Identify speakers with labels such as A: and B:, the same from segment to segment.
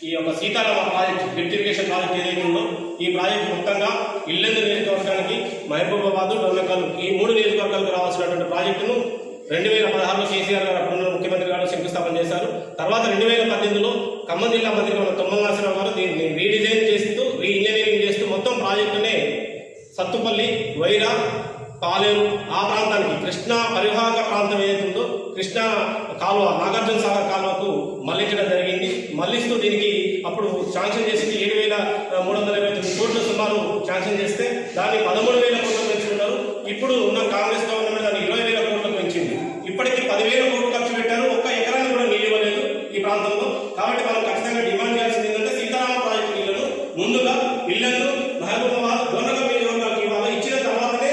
A: ఈ యొక్క Sitarama project lift irrigation project ఏదైతే ఉందో ఈ ప్రాజెక్ట్ మొత్తంగా ఇల్లెందు నియోజకవర్గానికి మహబూబాబాద్ డొల్లకల్ ఈ మూడు నియోజకవర్గాలకు రావాల్సినటువంటి ప్రాజెక్టును రెండు వేల పదహారులో కేసీఆర్ గారు అప్పుడు ముఖ్యమంత్రి గారు శంకుస్థాపన చేశారు. తర్వాత రెండు వేల పద్దెనిమిదిలో ఖమ్మం జిల్లా మంత్రి ఉన్న తుమ్మల గారు దీన్ని రీడిజైన్ చేస్తూ రీ ఇంజనీరింగ్ చేస్తూ మొత్తం ప్రాజెక్టునే సత్తుపల్లి వైరా పాలేరు ఆ ప్రాంతానికి కృష్ణా పరివాహక ప్రాంతం ఏదైతే ఉందో కృష్ణా కాలువ నాగార్జున సాగర్ కాలువకు మళ్ళించడం జరిగింది. మళ్ళిస్తూ దీనికి అప్పుడు శాంక్షన్ చేసింది ఏడు వేల మూడు వందల ఇరవై తొమ్మిది కోట్లు సుమారు శాంక్షన్ చేస్తే దాన్ని పదమూడు వేల కోట్లు పెంచుకున్నారు. ఇప్పుడు ఉన్న కాంగ్రెస్ గవర్నమెంట్ దాన్ని ఇరవై వేల కోట్లు పెంచింది. ఇప్పటికీ పదివేల కోట్లు ఖర్చు పెట్టారు. ఒక్క ఎకరాన్ని కూడా నీళ్ళు ఇవ్వలేదు ఈ ప్రాంతంలో. కాబట్టి మనం ఖచ్చితంగా డిమాండ్ చేయాల్సింది ఏంటంటే సీతారామ ప్రాజెక్టు నీళ్ళను ముందుగా ఇళ్ళను మహబూబాబాద్ దొండగ నియోజకవర్గానికి ఇవ్వాలి ఇచ్చిన తర్వాతనే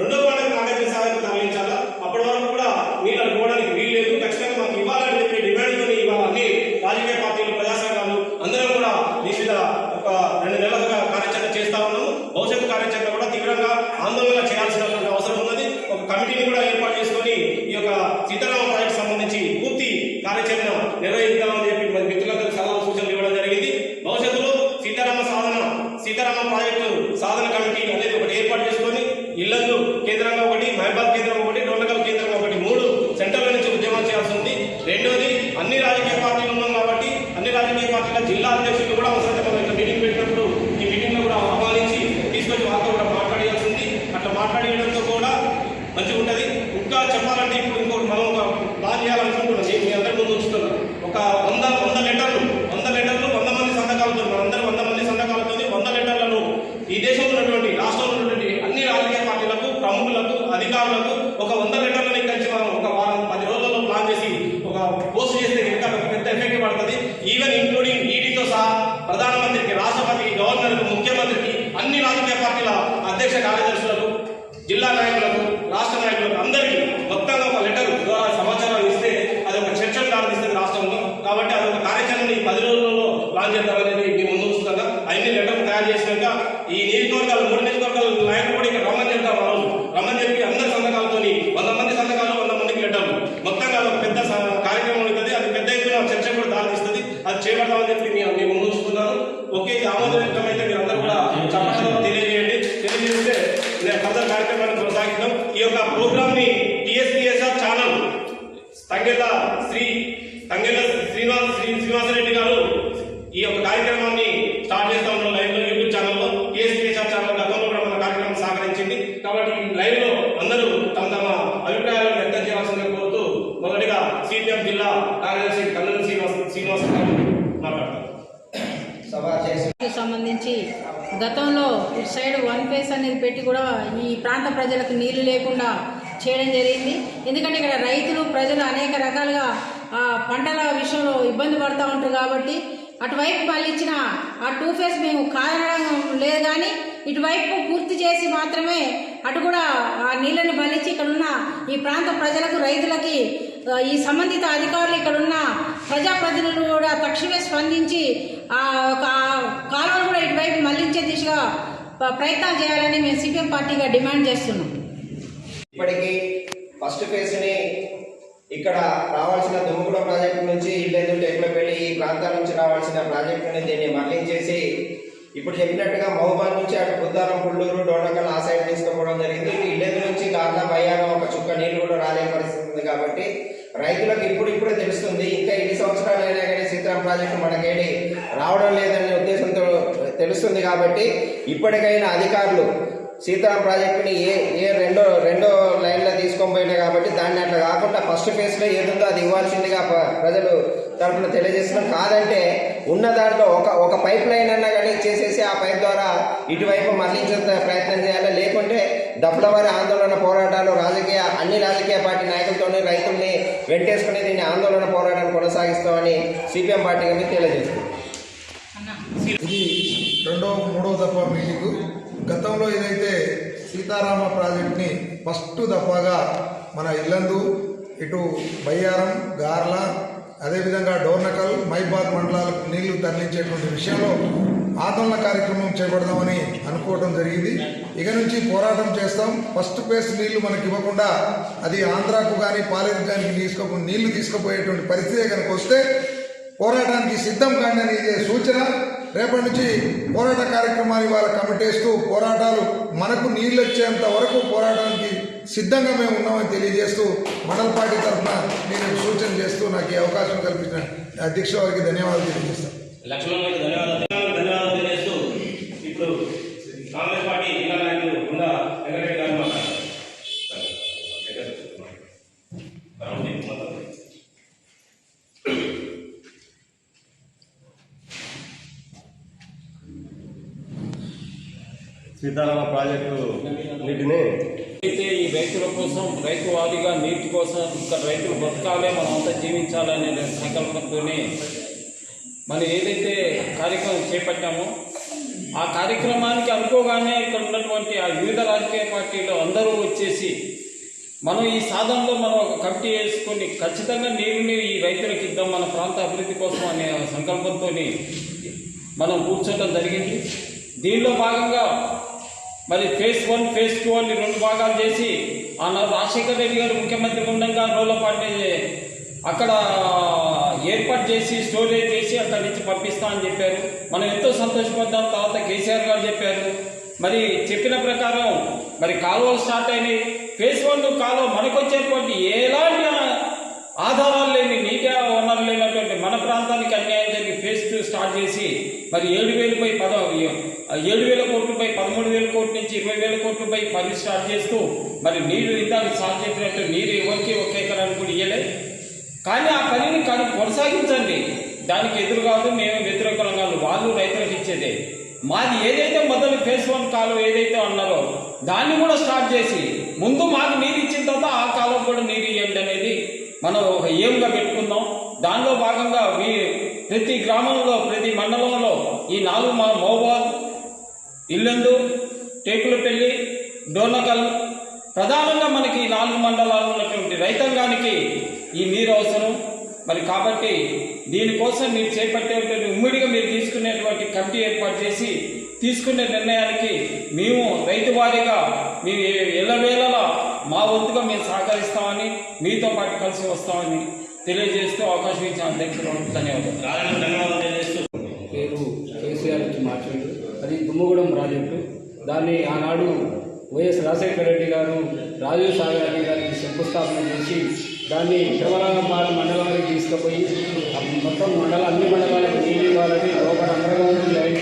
A: రెండో పండుగ నాగార్జున సాగర్కి తరలించాలా అప్పటి వరకు కూడా నీళ్ళు అనుకోవడానికి వీలు లేదు ఖచ్చితంగా మాకు ఇవ్వాలని చెప్పి డిమాండ్తో ఇవాళ అన్ని రాజకీయ పార్టీలు ప్రజా సంఘాలు అందరం కూడా దీని మీద ఒక రెండు నెలలుగా కార్యాచరణ చేస్తా ఉన్నాము భవిష్యత్తు కార్యాచరణ కూడా తీవ్రంగా ఆందోళన చేయాల్సినటువంటి అవసరం ఉన్నది ఒక కమిటీని కూడా ఏర్పాటు చేసుకొని ఈ యొక్క సీతారామ ప్రాజెక్ట్ సంబంధించి పూర్తి కార్యాచరణ నిర్వహిద్దామని చెప్పి మరి మిత్రులందరూ సలహా సూచనలు ఇవ్వడం జరిగింది భవిష్యత్తులో సీతారామ సాధన సీతారామ ప్రాజెక్టు సాధన కమిటీ అనేది ఒకటి ఏర్పాటు చేసుకొని ఇళ్ళను కేంద్రంగా ఒకటి మహబాద్ కేంద్రం ఒకటి డోండగల్ కేంద్రం ఒకటి మూడు సెంటర్ల నుంచి ఉద్యమాలు చేయాల్సి ఉంది రెండోది అన్ని రాజకీయ పార్టీలు ఉన్నాం కాబట్టి అన్ని రాజకీయ పార్టీల జిల్లా అధ్యక్షులు కూడా అవసరం మనం ఇట్లా మీటింగ్ పెట్టినప్పుడు ఈ మీటింగ్లో కూడా ఆహ్వానించి తీసుకొచ్చి వాళ్ళతో కూడా మాట్లాడేయాల్సి ఉంది అట్లా మాట్లాడేయడంతో కూడా మంచిగా ఉంటది ఇంకా చెప్పాలంటే ఇప్పుడు ఇంకోటి మనం ఒక ప్లాన్ చేయాలనుకుంటున్నాం నేను మీ అందరి ముందు ఉంచుతున్నాం ఒక వంద వంద లెటర్లు వంద లెటర్లు వంద మంది సంతకాలతో మనందరం వంద మంది సంతకాలతో వంద లెటర్లను ఈ దేశంలో ఉన్నటువంటి రాష్ట్రంలో ఉన్నటువంటి అన్ని రాజకీయ పార్టీలకు ప్రముఖులకు అధికారులకు ఒక వంద లెటర్లను ఇక్కడి మనం ఒక వారం పది రోజుల్లో ప్లాన్ చేసి ఒక పోస్ట్ చేస్తే ఇంకా ఒక పెద్ద ఎఫెక్ట్ పడుతుంది ఈవెన్ ఇంక్లూడింగ్ ఈడీతో సహా ప్రధానమంత్రికి రాష్ట్రపతికి గవర్నర్కు ముఖ్యమంత్రికి అన్ని రాజకీయ పార్టీల అధ్యక్ష కార్యదర్శులకు జిల్లా నాయకులకు రాష్ట్ర నాయకులకు అందరికీ మొత్తంగా ఒక లెటర్ ద్వారా సమాచారం ఇస్తే అది ఒక చర్చను దారితీస్తుంది రాష్ట్రంలో. కాబట్టి అది ఒక కార్యాచరణ ఈ పది రోజులలో లాంచ్ చేద్దామనేది మీ ముందు వస్తుందా అన్ని లెటర్ తయారు చేసినాక ఈ నియోజకవర్గాలు మూడు నియోజకవర్గాలు
B: సంబంధించి గతంలో ఇటు సైడ్ వన్ ఫేస్ అనేది పెట్టి కూడా ఈ ప్రాంత ప్రజలకు నీళ్ళు లేకుండా చేయడం జరిగింది. ఎందుకంటే ఇక్కడ రైతులు ప్రజలు అనేక రకాలుగా ఆ, పంటల విషయంలో ఇబ్బంది పడుతూ ఉంటారు కాబట్టి అటువైపు మళ్ళించిన ఆ టూ ఫేస్ మేము కాదనడం లేదు కానీ ఇటువైపు పూర్తి చేసి మాత్రమే అటు కూడా ఆ నీళ్ళని బలించి ఇక్కడ ఉన్న ఈ ప్రాంత ప్రజలకు రైతులకి ఈ సంబంధిత అధికారులు ఇక్కడ ఉన్న ప్రజాప్రతినిధులు కూడా తక్షణమే స్పందించి ఆ ఇటువైపు దిశగా ప్రయత్నాలు చేయాలని మేము సిపిఎం పార్టీగా డిమాండ్ చేస్తున్నాం.
C: ఇప్పటికీ ఫస్ట్ ఫేజ్ని ఇక్కడ రావాల్సిన దుమ్ముగూడ ప్రాజెక్టు నుంచి ఇల్లెందు టెక్లపల్లి ఈ ప్రాంతాల నుంచి రావాల్సిన ప్రాజెక్టుని దీన్ని మళ్ళించేసి ఇప్పుడు చెప్పినట్టుగా మహబూబాద్ నుంచి అటు బుద్ధారం పుల్లూరు డోడకల్ ఆ సైడ్ తీసుకుపోవడం జరిగింది. ఇటు ఇల్లెందు నుంచి గార్ల బయ్యాన ఒక చుక్క నీళ్ళు కూడా రాలే పరిస్థితి ఉంది కాబట్టి రైతులకు ఇప్పుడు ఇప్పుడే తెలుస్తుంది ఇంకా ఎన్ని సంవత్సరాలు అయినా కానీ సీతారాం ప్రాజెక్టు మనకేడి రావడం లేదని తెలుస్తుంది కాబట్టి ఇప్పటికైనా అధికారులు సీతారాం ప్రాజెక్టుని ఏ ఏ రెండో రెండో లైన్లో తీసుకొని పోయినా కాబట్టి దాన్ని అట్లా కాకుండా ఫస్ట్ ఫేజ్లో ఏదుందో అది ఇవ్వాల్సిందిగా ప్రజలు తరఫున తెలియజేస్తున్నాం. కాదంటే ఉన్న దాంట్లో ఒక ఒక పైప్ లైన్ అన్నా కానీ చేసేసి ఆ పైప్ ద్వారా ఇటువైపు మళ్ళించే ప్రయత్నం చేయాలి? లేకుంటే దప్పలవారి ఆందోళన పోరాటాలు రాజకీయ అన్ని రాజకీయ పార్టీ నాయకులతోనే రైతుల్ని వెంటేసుకుని దీన్ని ఆందోళన పోరాటాన్ని కొనసాగిస్తామని సిపిఎం పార్టీ మీకు తెలియజేస్తుంది
D: ఇది రెండవ మూడవ దఫా మీటింగ్. గతంలో ఏదైతే సీతారామ ప్రాజెక్ట్ని ఫస్ట్ దఫాగా మన ఇల్లందు ఇటు బయ్యారం గార్ల అదేవిధంగా డోర్నకల్ మైబాద్ మండలాలకు నీళ్ళు తరలించేటువంటి విషయంలో ఆందోళన కార్యక్రమం చేపడదామని అనుకోవడం జరిగింది. ఇక నుంచి పోరాటం చేస్తాం. ఫస్ట్ ఫేస్ నీళ్ళు మనకి ఇవ్వకుండా అది ఆంధ్రాకు కానీ పాలేరు కానీ తీసుకో నీళ్ళు తీసుకుపోయేటువంటి పరిస్థితి కనుక వస్తే పోరాటానికి సిద్ధం కానీ అనేది సూచన. రేపటి నుంచి పోరాట కార్యక్రమాన్ని వాళ్ళ కమిటేస్తూ పోరాటాలు మనకు నీళ్ళు వచ్చేంత వరకు పోరాటానికి సిద్ధంగా మేము ఉన్నామని తెలియజేస్తూ మండల పార్టీ తరఫున నేను సూచన చేస్తూ నాకు ఈ అవకాశం కల్పించిన అధ్యక్ష వారికి ధన్యవాదాలు తెలియజేస్తాను.
A: లక్ష్మణ్ ధన్యవాదాలు. ధన్యవాదాలు తెలియజేస్తూ ఇప్పుడు కాంగ్రెస్ పార్టీ
E: సీతారామ ప్రాజెక్టు నీటిని
F: అయితే ఈ రైతుల కోసం రైతు వారీగా నీటి కోసం ఇక్కడ రైతులు బతకాలి మనం అంతా జీవించాలనే సంకల్పంతోనే మనం ఏదైతే కార్యక్రమం చేపట్టామో ఆ కార్యక్రమానికి అనుకోగానే ఇక్కడ ఉన్నటువంటి ఆ వివిధ రాజకీయ పార్టీలు అందరూ వచ్చేసి మనం ఈ సాధనలో మనం ఒక కమిటీ వేసుకొని ఖచ్చితంగా నీరుని ఈ రైతులకు ఇద్దాం మన ప్రాంత అభివృద్ధి కోసం అనే సంకల్పంతో మనం కూర్చోవడం జరిగింది. దీనిలో భాగంగా మరి ఫేజ్ వన్ ఫేజ్ టూ అని రెండు భాగాలు చేసి ఆనాడు రాజశేఖర రెడ్డి గారు ముఖ్యమంత్రి ఉండగా రోలపాటి అక్కడ ఏర్పాటు చేసి స్టోరేజ్ చేసి అక్కడి నుంచి పంపిస్తా అని చెప్పారు. మనం ఎంతో సంతోషపడ్డాం తర్వాత కేసీఆర్ గారు చెప్పారు. మరి చెప్పిన ప్రకారం మరి కాలువలు స్టార్ట్ అయినాయి. ఫేజ్ వన్ కాలువ మనకు వచ్చేటువంటి ఎలాంటి ఆధారాలు లేని నీటి వనరులు లేనటువంటి మన ప్రాంతానికి అన్యాయం జరిగి ఫేజ్ టూ స్టార్ట్ చేసి మరి ఏడు వేలపై పద ఏడు వేల కోట్లపై పదమూడు వేల కోట్ల నుంచి ఇరవై వేల కోట్లపై పని స్టార్ట్ చేస్తూ మరి నీరు ఇందాక స్టార్ట్ చేసినట్టు నీరు ఎవరికి ఒక ఎకరానికి కూడా ఇయ్యలే. కానీ ఆ పనిని కానీ కొనసాగించండి. దానికి ఎదురు కాదు మేము వ్యతిరేకం కాదు వాళ్ళు రైతులకు ఇచ్చేదే. మాది ఏదైతే మొదలు ఫేస్ వన్ కాలువ ఏదైతే అన్నారో దాన్ని కూడా స్టార్ట్ చేసి ముందు మాకు నీరు ఇచ్చిన తర్వాత ఆ కాలం కూడా నీరు ఇవ్వండి అనేది మనం ఒక ఏముగా పెట్టుకుందాం? దానిలో భాగంగా మీ ప్రతి గ్రామంలో ప్రతి మండలంలో ఈ నాలుగు మా మోబాద్ ఇల్లందు టేకులపల్లి డోనకల్ ప్రధానంగా మనకి ఈ నాలుగు మండలాలు ఉన్నటువంటి రైతాంగానికి ఈ నీరు అవసరం. మరి కాబట్టి దీనికోసం మీరు చేపట్టేటువంటి ఉమ్మడిగా మీరు తీసుకునేటువంటి కమిటీ ఏర్పాటు చేసి తీసుకునే నిర్ణయానికి మేము రైతు వారీగా మేము ఎల్లవేళలా మా వంతుగా మేము సహకరిస్తామని మీతో పాటు కలిసి వస్తామని తెలియజేస్తూ అవకాశం ఇచ్చిన అధ్యక్షులు ధన్యవాదాలు.
G: పేరు కేసీఆర్ నుంచి మాట్లాడు అది దుమ్మగూడెం ప్రాజెక్టు. దాన్ని ఆనాడు వైఎస్ రాజశేఖర రెడ్డి గారు రాజీవ్ సాగర్ రెడ్డి గారికి శంకుస్థాపన చేసి దాన్ని తిరుమలపాలెం మండలానికి తీసుకుపోయి మొత్తం మండల అన్ని మండలాలకు నీళ్ళు ఇవ్వాలని లోపల అండర్గ్రౌండ్ లైన్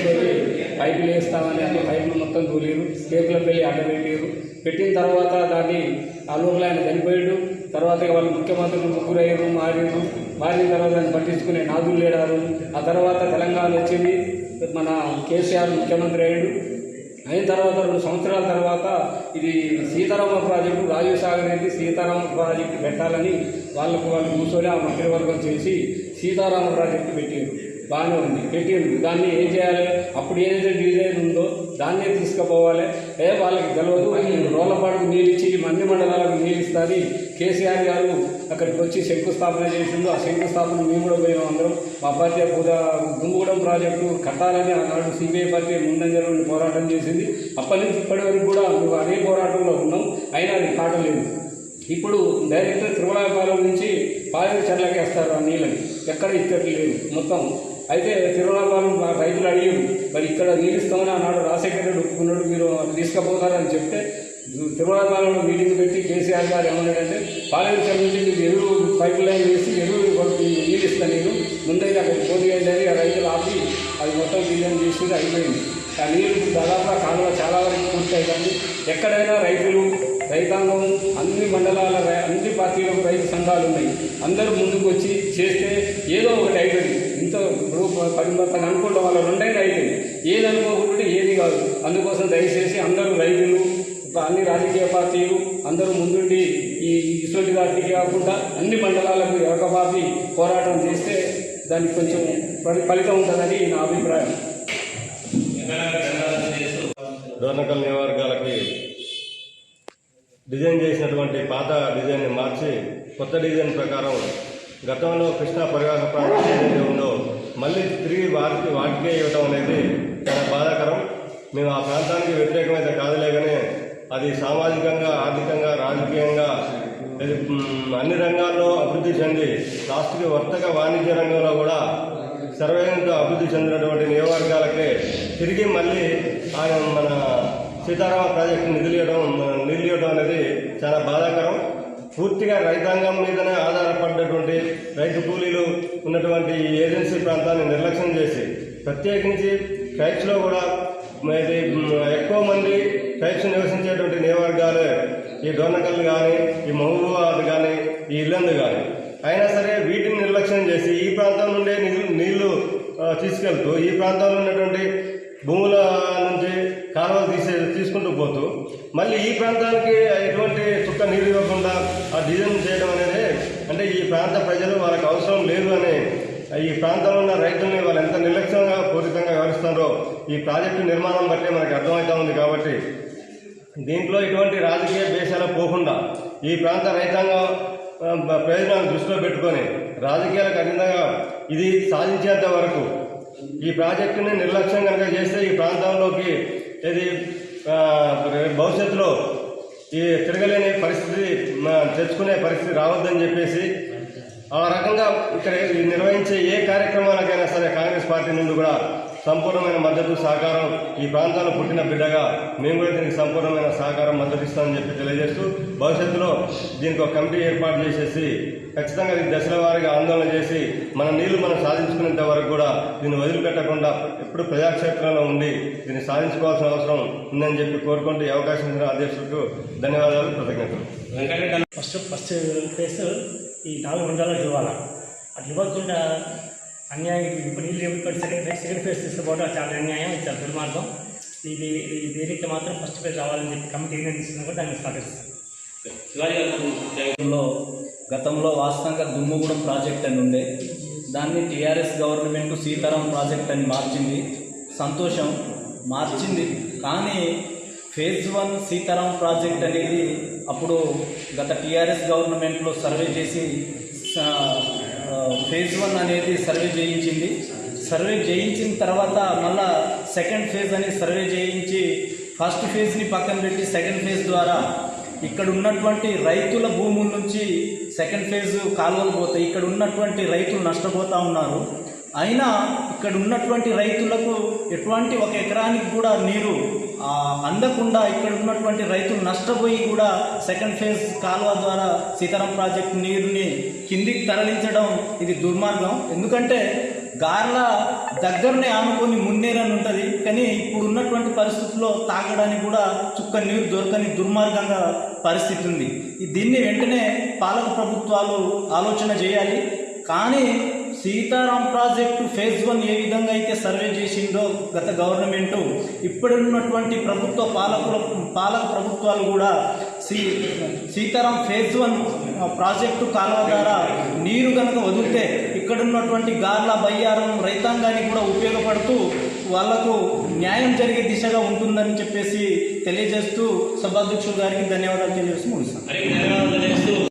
G: పైపులు వేస్తామని అన్ని పైపులు మొత్తం దూలేరు కేకుల పెళ్ళి అడ్డపెట్టారు పెట్టిన తర్వాత దాన్ని ఆ లోపల ఆయన చనిపోయాడు. తర్వాత వాళ్ళు ముఖ్యమంత్రులు ముగ్గురు అయ్యారు మారారు. మారిన తర్వాత దాన్ని పట్టించుకునే నాదులు లేడారు. ఆ తర్వాత తెలంగాణ వచ్చింది. మన కేసీఆర్ ముఖ్యమంత్రి అయ్యాడు. అయిన తర్వాత రెండు సంవత్సరాల తర్వాత ఇది సీతారామ ప్రాజెక్టు రాజీవ్ సాగర్ అనేది సీతారామ ప్రాజెక్టు పెట్టాలని వాళ్ళకు వాళ్ళు కూర్చొని ఆ మంత్రివర్గం చేసి సీతారామ ప్రాజెక్టు పెట్టారు బాగానే ఉంది. కేటీఎం దాన్ని ఏం చేయాలి? అప్పుడు ఏదైతే డిజైన్ ఉందో దాన్నే తీసుకుపోవాలి. ఏ వాళ్ళకి తెలియదు రోలపాడుకు నీళ్ళు ఇచ్చి అన్ని మండలాలకు నీళ్ళు ఇస్తుంది కేసీఆర్ గారు. అక్కడికి వచ్చి శంకుస్థాపన చేసిండు. ఆ శంకుస్థాపన మేము కూడా పోయినాం అందరం. మా పార్టీ కూడా దుమ్ముగూడెం ప్రాజెక్టు కట్టాలని ఆనాడు సిబిఐ పార్టీ ముందంజలో పోరాటం చేసింది. అప్పటి నుంచి ఇప్పటి వరకు కూడా అదే పోరాటంలో ఉన్నాం. అయినా అది కాటలేదు. ఇప్పుడు డైరెక్ట్ తిరుమలాపాలెం నుంచి పాలెం వేస్తారు ఆ నీళ్ళని. ఎక్కడ ఇచ్చట్లేదు. మొత్తం అయితే తిరుమలపాలెం రైతులు అడిగి మరి ఇక్కడ నీళ్ళు ఇస్తామని ఆనాడు రాజశేఖర రెడ్డి ఒప్పుకున్నాడు మీరు తీసుకుపోతారని చెప్తే తిరుమలపాలెంలో మీటింగ్ పెట్టి కేసీఆర్ గారు ఏమన్నాడంటే పాలెం నుంచి మీకు ఎరువు పైప్ లైన్ వేసి ఎరువు నీళ్ళు ఇస్తాను నేను ముందైతే అక్కడ పోటీ అని ఆ రైతులు ఆపి అది మొత్తం డిజైన్ చేసి అయిపోయింది. ఆ నీళ్ళు దాదాపు కాలువ చాలా వరకు పూర్తయి కానీ ఎక్కడైనా రైతులు రైతాంగం అన్ని మండలాల రై- అన్ని పార్టీలకు రైతు సంఘాలు ఉన్నాయి. అందరూ ముందుకు వచ్చి చేస్తే ఏదో ఒకటి అవుతుంది ఇంత ఇప్పుడు పది మంది అనుకోవడం వల్ల రెండైనా అవుతుంది ఏది అనుకోకుండా ఏది కాదు. అందుకోసం దయచేసి అందరూ రైతులు అన్ని రాజకీయ పార్టీలు అందరూ ముందుండి ఈ ఇటువంటి వాటికి కాకుండా అన్ని మండలాలకు ఏకపాపి పోరాటం చేస్తే దానికి కొంచెం ఫలితం ఉంటుందని నా అభిప్రాయం.
A: వెంకటరెడ్డి ధన్యవాదాలు
E: డిజైన్ చేసినటువంటి పాత డిజైన్ని మార్చి కొత్త డిజైన్ ప్రకారం గతంలో కృష్ణా పరివాహక ప్రాంతం ఏదైతే ఉందో మళ్ళీ తిరిగి వారికి వాటికే ఇవ్వటం అనేది చాలా బాధాకరం. మేము ఆ ప్రాంతానికి వ్యతిరేకమైతే కాదులే కానీ అది సామాజికంగా ఆర్థికంగా రాజకీయంగా ఇది, అన్ని రంగాల్లో అభివృద్ధి చెంది లాస్ట్కి వర్తక వాణిజ్య రంగంలో కూడా సర్వేయంతో అభివృద్ధి చెందినటువంటి నియోజకవర్గాలకే తిరిగి మళ్ళీ ఆయన మన సీతారామ ప్రాజెక్టు నిధులియడం నిధులియడం అనేది చాలా బాధాకరం. పూర్తిగా రైతాంగం మీదనే ఆధారపడినటువంటి రైతు కూలీలు ఉన్నటువంటి ఈ ఏజెన్సీ ప్రాంతాన్ని నిర్లక్ష్యం చేసి ప్రత్యేకించి ట్రైబ్స్లో కూడా ఎక్కువ మంది ట్రైబ్స్ నివసించేటువంటి నియోజకవర్గాలే ఈ డోర్నకల్ కానీ ఈ మహబూబాబాద్ కానీ ఈ ఇల్లందు కానీ అయినా సరే వీటిని నిర్లక్ష్యం చేసి ఈ ప్రాంతం నుండే నీళ్ళు నీళ్ళు తీసుకెళ్తూ ఈ ప్రాంతంలో ఉన్నటువంటి భూముల నుంచి కాలువలు తీసే తీసుకుంటూ పోతూ మళ్ళీ ఈ ప్రాంతానికి ఎటువంటి చుక్క నీరు ఇవ్వకుండా ఆ డిజైన్ చేయడం అనేది అంటే ఈ ప్రాంత ప్రజలు వాళ్ళకి అవసరం లేదు అని ఈ ప్రాంతంలో ఉన్న రైతుల్ని వాళ్ళు ఎంత నిర్లక్ష్యంగా పూరితంగా వ్యవహరిస్తున్నారో ఈ ప్రాజెక్టు నిర్మాణం బట్టి మనకి అర్థమవుతా ఉంది కాబట్టి దీంట్లో ఎటువంటి రాజకీయ దేశాలు పోకుండా ఈ ప్రాంత రైతాంగం ప్రయోజనాలను దృష్టిలో పెట్టుకొని రాజకీయాలకు అధికంగా ఇది సాధించేంత వరకు ఈ ప్రాజెక్టుని నిర్లక్ష్యం కనుక చేస్తే ఈ ప్రాంతంలోకి ఇది భవిష్యత్తులో ఈ తిరగలేని పరిస్థితి తెచ్చుకునే పరిస్థితి రావద్దని చెప్పేసి ఆ రకంగా ఇక్కడ నిర్వహించే ఏ కార్యక్రమాలకైనా సరే కాంగ్రెస్ పార్టీ నుండి కూడా సంపూర్ణమైన మద్దతు సహకారం ఈ ప్రాంతాల్లో పుట్టిన బిడ్డగా మేము కూడా దీనికి సంపూర్ణమైన సహకారం మద్దతు ఇస్తామని చెప్పి తెలియజేస్తూ భవిష్యత్తులో దీనికి ఒక కమిటీ ఏర్పాటు చేసేసి ఖచ్చితంగా ఇది దశల వారీగా ఆందోళన చేసి మన నీళ్ళు మనం సాధించుకునేంత వరకు కూడా దీన్ని వదిలిపెట్టకుండా ఎప్పుడు ప్రజాక్షేత్రంలో ఉండి దీన్ని సాధించుకోవాల్సిన అవసరం ఉందని చెప్పి కోరుకుంటూ అవకాశం ఇచ్చిన అధ్యక్షులకు ధన్యవాదాలు కృతజ్ఞతలు
H: ఫస్ట్ ఫస్ట్ ఫేస్ ఈ నాలుగు మండలాలకు ఇవ్వాలి అట్లా ఇవ్వకుండా అన్యాయం ఇప్పుడు నీళ్ళు ఎప్పుడు సెకండ్ ఫేజ్ సెకండ్ ఫేజ్ తీసుకోవడం చాలా అన్యాయం చాలా దుర్మార్గం. ఇది ఈ దీనికి మాత్రం ఫస్ట్ ఫేజ్ రావాలని చెప్పి కమిటీ ఏం తీసుకున్నా కూడా దాన్ని స్వాగతిస్తాను
A: శివాజీ గారు
I: గతంలో వాస్తవంగా దుమ్ముగూడెం ప్రాజెక్ట్ అని ఉండే. దాన్ని టీఆర్ఎస్ గవర్నమెంట్ సీతారాం ప్రాజెక్ట్ అని మార్చింది. సంతోషం మార్చింది. కానీ ఫేజ్ వన్ సీతారాం ప్రాజెక్ట్ అనేది అప్పుడు గత టీఆర్ఎస్ గవర్నమెంట్లో సర్వే చేసి ఫేజ్ వన్ అనేది సర్వే చేయించింది. సర్వే చేయించిన తర్వాత మళ్ళా సెకండ్ ఫేజ్ అని సర్వే చేయించి ఫస్ట్ ఫేజ్ని పక్కన పెట్టి సెకండ్ ఫేజ్ ద్వారా ఇక్కడ ఉన్నటువంటి రైతుల భూముల నుంచి సెకండ్ ఫేజ్ కాలువలు పోతాయి. ఇక్కడ ఉన్నటువంటి రైతులు నష్టపోతూ ఉన్నారు. అయినా ఇక్కడ ఉన్నటువంటి రైతులకు ఎటువంటి ఒక ఎకరానికి కూడా నీరు అందకుండా ఇక్కడ ఉన్నటువంటి రైతులు నష్టపోయి కూడా సెకండ్ ఫేజ్ కాలువ ద్వారా సీతారాం ప్రాజెక్టు నీరుని కిందికి తరలించడం ఇది దుర్మార్గం. ఎందుకంటే గార్ల దగ్గరనే ఆనుకొని మున్నేరని ఉంటుంది కానీ ఇప్పుడు ఉన్నటువంటి పరిస్థితుల్లో తాగడానికి కూడా చుక్క నీరు దొరకని దుర్మార్గంగా పరిస్థితి ఉంది. దీన్ని వెంటనే పాలక ప్రభుత్వాలు ఆలోచన చేయాలి. కానీ సీతారాం ప్రాజెక్టు ఫేజ్ వన్ ఏ విధంగా అయితే సర్వే చేసిందో గత గవర్నమెంటు ఇప్పుడున్నటువంటి ప్రభుత్వ పాలకుల పాలక ప్రభుత్వాలు కూడా సీ సీతారాం ఫేజ్ వన్ ప్రాజెక్టు కాలువ ద్వారా నీరు కనుక వదిలితే ఇక్కడున్నటువంటి గార్ల బయ్యారం రైతాంగానికి కూడా ఉపయోగపడుతూ వాళ్ళకు న్యాయం జరిగే దిశగా ఉంటుందని చెప్పేసి తెలియజేస్తూ సభాధ్యక్షుడు గారికి ధన్యవాదాలు తెలియజేస్తూ ముగిస్తాను.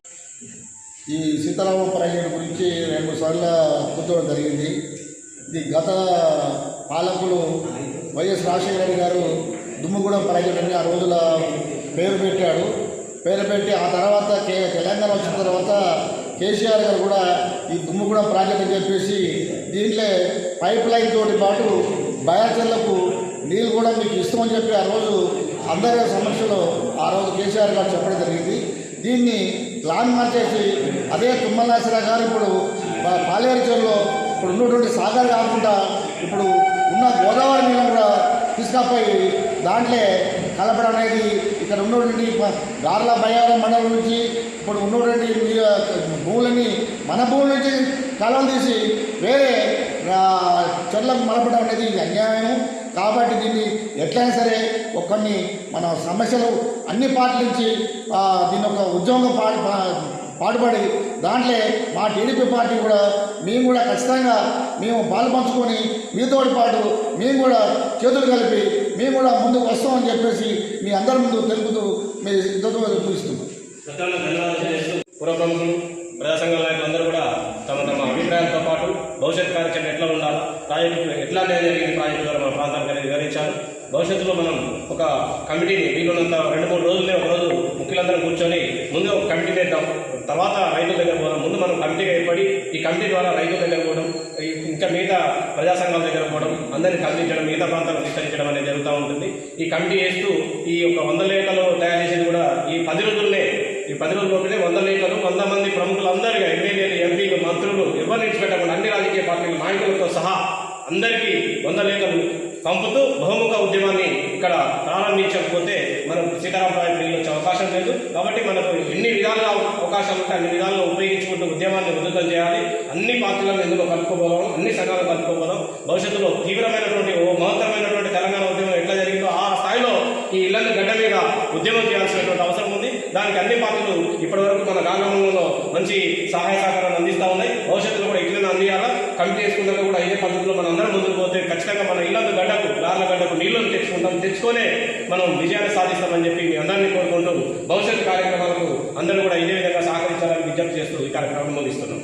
J: ఈ సీతారామ ప్రాజెక్టు గురించి రెండు సార్లు కూర్చోవడం జరిగింది. ఇది గత పాలకులు వైఎస్ రాజశేఖర రెడ్డి గారు దుమ్ముగూడెం ప్రాజెక్ట్ ఆ రోజుల పేరు పెట్టాడు. పేరు పెట్టి ఆ తర్వాత కే తెలంగాణ వచ్చిన తర్వాత కేసీఆర్ గారు కూడా ఈ దుమ్ముగూడెం ప్రాజెక్ట్ అని చెప్పేసి దీంట్లో పైప్ లైన్ తోటి పాటు బయాచర్లకు నీళ్ళు కూడా మీకు ఇస్తామని చెప్పి ఆ రోజు అందరి సమస్యలో ఆ రోజు కేసీఆర్ గారు చెప్పడం జరిగింది. దీన్ని ప్లాన్ మార్చేసి అదే తుమ్మల నాసిరావు గారు ఇప్పుడు పాలేరు చెరువులో ఇప్పుడు ఉన్నటువంటి సాగర్ కాకుండా ఇప్పుడు ఉన్న గోదావరి నీళ్ళను కూడా తీసుకపోయి దాంట్లో కలపడం అనేది ఇక్కడ ఉన్నటువంటి గార్ల బయ్యారం మండలం నుంచి ఇప్పుడు ఉన్నటువంటి భూములని మన భూముల నుంచి కలవలు తీసి వేరే చెట్లకు చెర్లకు మలపడం అనేది ఇది కాబట్టి దీన్ని ఎట్లయినా సరే కొన్ని మన సమస్యలు అన్ని పార్టీల నుంచి దీని ఒక ఉద్యోగం పాటు పా- పాటుపడి దాంట్లో మా టీడీపీ పార్టీ కూడా మేము కూడా ఖచ్చితంగా మేము పాలు పంచుకొని మీతోటి పాటు మేము కూడా చేతులు కలిపి మేము కూడా ముందుకు వస్తామని చెప్పేసి మీ అందరి ముందు తెలుపుతూ మీ ఇంతతో చూపిస్తున్నాం
A: గతంలో ధన్యవాదాలు నాయకులందరూ కూడా తమ తమ అభిప్రాయాలతో పాటు భవిష్యత్ కార్యక్రమం ఎట్లా ఉండాలి ప్రాజెక్టు ఎట్లా అనేది జరిగింది ప్రాజెక్టు ద్వారా మన ప్రాంతానికి అనేది వివరించారు. భవిష్యత్తులో మనం ఒక కమిటీని వీలున్నంత రెండు మూడు రోజులే ఒక రోజు ముఖ్యులందరం కూర్చొని ముందు ఒక కమిటీ వేద్దాం. తర్వాత రైతుల దగ్గర పోదాం. ముందు మనం కమిటీగా ఏర్పడి ఈ కమిటీ ద్వారా రైతుల దగ్గర పోవడం ఈ- ఇంకా మిగతా ప్రజా సంఘాల దగ్గర పోవడం అందరిని కల్పించడం మిగతా ప్రాంతాలకు విస్తరించడం అనేది జరుగుతూ ఉంటుంది. ఈ కమిటీ వేస్తూ ఈ యొక్క వంద లేఖలు తయారు చేసేది కూడా ఈ పది రోజుల్లో ఈ పది రోజుల లోపలే వంద లేఖలు వంద మంది ప్రముఖులందరిగా ఎమ్మెల్యేలు ఎంపీలు మంత్రులు ఎవరిని విడిచిపెట్టకుండా అన్ని రాజకీయ పార్టీల నాయకులతో సహా అందరికీ వంద లేఖలు పంపుతూ బహుముఖ ఉద్యమాన్ని ఇక్కడ ప్రారంభించకపోతే మనం సీతారామరాజు ప్రాజెక్టు వచ్చే అవకాశం లేదు. కాబట్టి మనకు ఎన్ని విధాలుగా అవకాశాలు ఉంటే అన్ని విధాలుగా ఉపయోగించుకుంటూ ఉద్యమాన్ని ఉధృతం చేయాలి. అన్ని పార్టీలను ఇందులో కలుపుకోపోదాం అన్ని సంఘాలు కలుపుకోపోదాం భవిష్యత్తులో తీవ్రమైనటువంటి ఓ మహత్తరమైనటువంటి తెలంగాణ ఉద్యమం ఎట్లా జరిగిందో ఆ స్థాయిలో ఈ ఇళ్ళను ఉద్యమం చేయాల్సినటువంటి అవసరం ఉంది. దానికి అన్ని పార్టీలు ఇప్పటివరకు మన గ్రామంలో మంచి సహాయ సహకారాలు అందిస్తూ ఉన్నాయి. భవిష్యత్తులో కూడా ఇట్లనే అందియాలా? కమిటీ వేసుకున్నాక కూడా ఇదే పద్ధతిలో మనం అందరం ముందుకు పోతే ఖచ్చితంగా మన ఇళ్ళ గడ్డకు గార్ల గడ్డకు నీళ్ళను తెచ్చుకుంటాం. తెచ్చుకొనే మనం విజయాన్ని సాధిస్తామని చెప్పి మీ అందరినీ కోరుకుంటూ భవిష్యత్ కార్యక్రమాలకు అందరూ కూడా ఇదే విధంగా సహకరించాలని విజ్ఞప్తి చేస్తూ ఈ కార్యక్రమం ముగిస్తున్నాం.